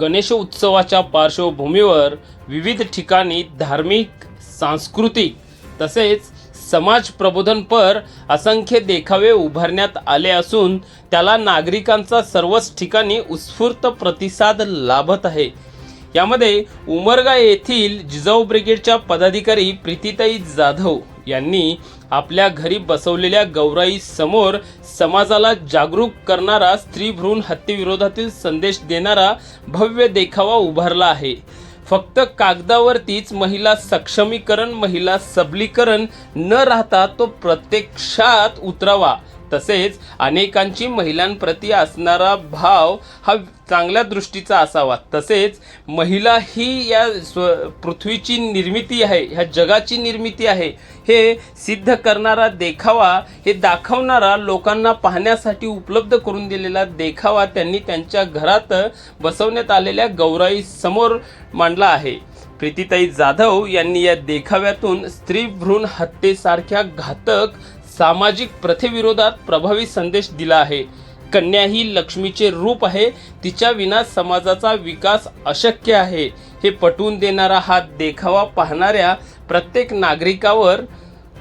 गणेश उत्सवाच्या पार्श्वभूमीवर विविध ठिकाणी धार्मिक सांस्कृतिक तसेच समाज प्रबोधनपर असंख्य देखावे उभारण्यात आले असून त्याला नागरिकांचा सर्वच ठिकाणी उत्स्फूर्त प्रतिसाद लाभत आहे. यामध्ये उमरगा येथील जिजाऊ ब्रिगेडच्या पदाधिकारी प्रीतीताई जाधव यांनी आपल्या घरी बसवलेल्या गौराई समोर समाजाला जागरूक करणारा स्त्री भ्रूण हत्येविरोधातील संदेश देणारा भव्य देखावा उभारला आहे. फक्त कागदावरतीच महिला सक्षमीकरण महिला सबलीकरण न राहता तो प्रत्यक्षात उतरावा. तसेच अनेकांची महिलांप्रती असणारा भाव हा चांगल्या दृष्टीचा असावा. तसेच महिला ही या स्व पृथ्वीची निर्मिती आहे ह्या जगाची निर्मिती आहे हे सिद्ध करणारा देखावा हे दाखवणारा लोकांना पाहण्यासाठी उपलब्ध करून दिलेला देखावा त्यांनी त्यांच्या घरात बसवण्यात आलेल्या गौराई समोर मांडला आहे. प्रीतीताई जाधव यांनी या देखाव्यातून स्त्री भ्रूण हत्येसारख्या घातक सामाजिक प्रथेविरोधात प्रभावी संदेश दिला आहे. कन्या ही लक्ष्मीचे रूप आहे. तिच्या विना समाजाचा विकास अशक्य आहे. हे पटवून देणारा हा देखावा पाहणाऱ्या प्रत्येक नागरिकावर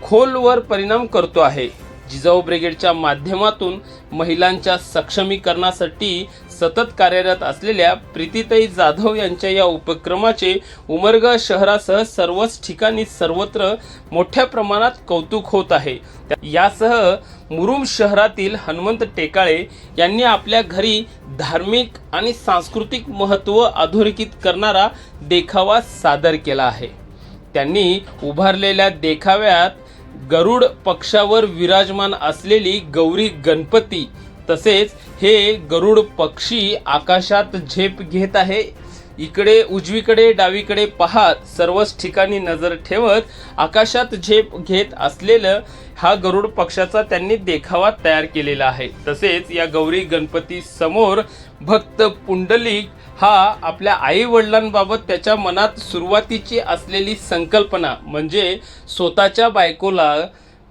खोलवर परिणाम करतो आहे. जिजाऊ ब्रिगेडच्या माध्यमातून महिलांच्या सक्षमीकरणासाठी सतत कार्यरत असलेल्या प्रीतीताई जाधव यांच्या या उपक्रमाचे उमरगा शहरासह सर्वच ठिकाणी सर्वत्र मोठ्या प्रमाणात कौतुक होत आहे. यासह मुरुम शहरातील हनुमंत टेकाळे यांनी आपल्या घरी धार्मिक आणि सांस्कृतिक महत्त्व अधोरेखित करणारा देखावा सादर केला आहे. त्यांनी उभारलेल्या देखाव्यात गरुड पक्षावर विराजमान असलेली गौरी गणपती तसेच हे गरुड पक्षी आकाशात झेप घेत आहे. इकडे उजवीकडे डावीकडे पाहत सर्वच ठिकाणी नजर ठेवत आकाशात झेप घेत असलेलं हा गरुड पक्षाचा त्यांनी देखावा तयार केलेला आहे. तसेच या गौरी गणपती समोर भक्त पुंडलिक हा आपल्या आई वडिलांबाबत त्याच्या मनात सुरुवातीची असलेली संकल्पना म्हणजे स्वतःच्या बायकोला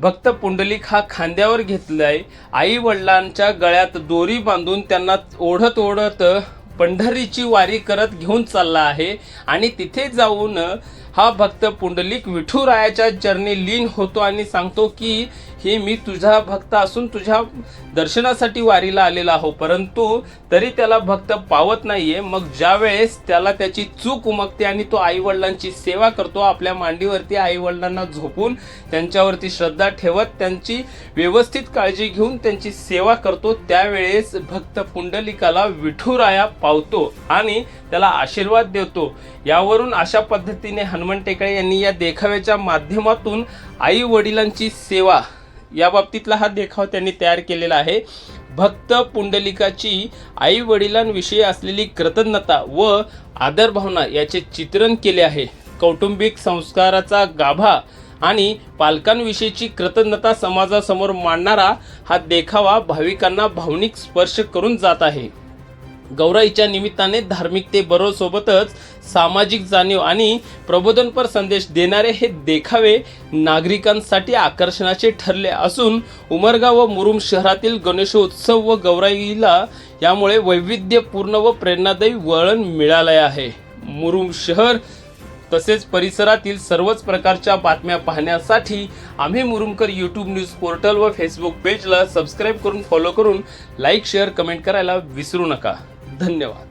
भक्त पुंडलिक हा खांद्यावर घेतलाय. आई वडिलांच्या गळ्यात दोरी बांधून त्यांना ओढत ओढत पंढरीची वारी करत घेऊन चालला आहे. आणि तिथे जाऊन हा भक्त पुंडलिक विठुरायाच्या चरणी लीन होतो आणि सांगतो की हे मी तुझा भक्त असून तुझ्या दर्शनासाठी वारीला आलेला आहो. परंतु तरी त्याला भक्त पावत नाहीये. मग ज्या वेळेस त्याला त्याची चूक उमगते आणि तो आईवडिलांची सेवा करतो आपल्या मांडीवरती आईवडिलांना झोपून त्यांच्यावरती श्रद्धा ठेवत त्यांची व्यवस्थित काळजी घेऊन त्यांची सेवा करतो त्यावेळेस भक्त पुंडलिकाला विठुराया पावतो आणि त्याला आशीर्वाद देतो. यावरून अशा पद्धतीने हनुमान टेकाळे यांनी या देखाव्याच्या माध्यमातून आई वडिलांची सेवा या बाबतीतला हा देखाव त्यांनी तयार केलेला आहे. भक्त पुंडलिकाची आई वडिलांविषयी असलेली कृतज्ञता व आदर भावना याचे चित्रण केले आहे. कौटुंबिक संस्काराचा गाभा आणि पालकांविषयीची कृतज्ञता समाजासमोर मांडणारा हा देखावा भाविकांना भावनिक स्पर्श करून जात आहे. गौराईच्या निमित्ताने धार्मिकतेबरोबरसोबतच सामाजिक जाणीव आणि प्रबोधनपर संदेश देणारे हे देखावे नागरिकांसाठी आकर्षणाचे ठरले असून उमरगा व मुरुम शहरातील गणेशोत्सव व गौराईला यामुळे वैविध्यपूर्ण व प्रेरणादायी वळण मिळाले आहे. मुरुम शहर तसेच परिसरातील सर्वच प्रकारच्या बातम्या पाहण्यासाठी आम्ही मुरुमकर यूट्यूब न्यूज पोर्टल व फेसबुक पेजला सबस्क्राईब करून फॉलो करून लाईक शेअर कमेंट करायला विसरू नका. धन्यवाद.